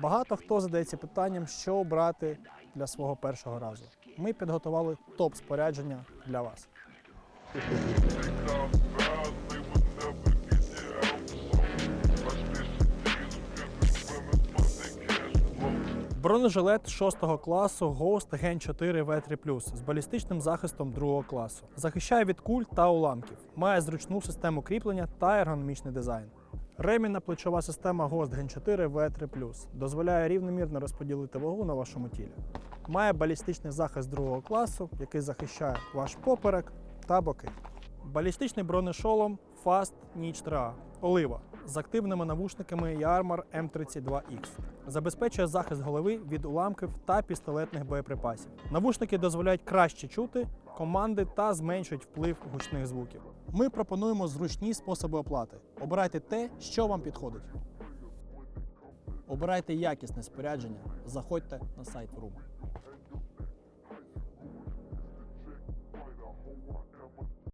Багато хто задається питанням, що обрати для свого першого разу. Ми підготували топ спорядження для вас. Бронежилет 6 класу Ghost Gen 4 V3 з балістичним захистом 2 класу. Захищає від куль та уламків. Має зручну систему кріплення та ергономічний дизайн. Ремінна плечова система Ghost Gen 4 V3 дозволяє рівномірно розподілити вагу на вашому тілі. Має балістичний захист 2 класу, який захищає ваш поперек та боки. Балістичний бронешолом Fast Niche 3A Олива з активними навушниками Yarmar M32X. Забезпечує захист голови від уламків та пістолетних боєприпасів. Навушники дозволяють краще чути команди та зменшують вплив гучних звуків. Ми пропонуємо зручні способи оплати. Обирайте те, що вам підходить. Обирайте якісне спорядження. Заходьте на сайт рума.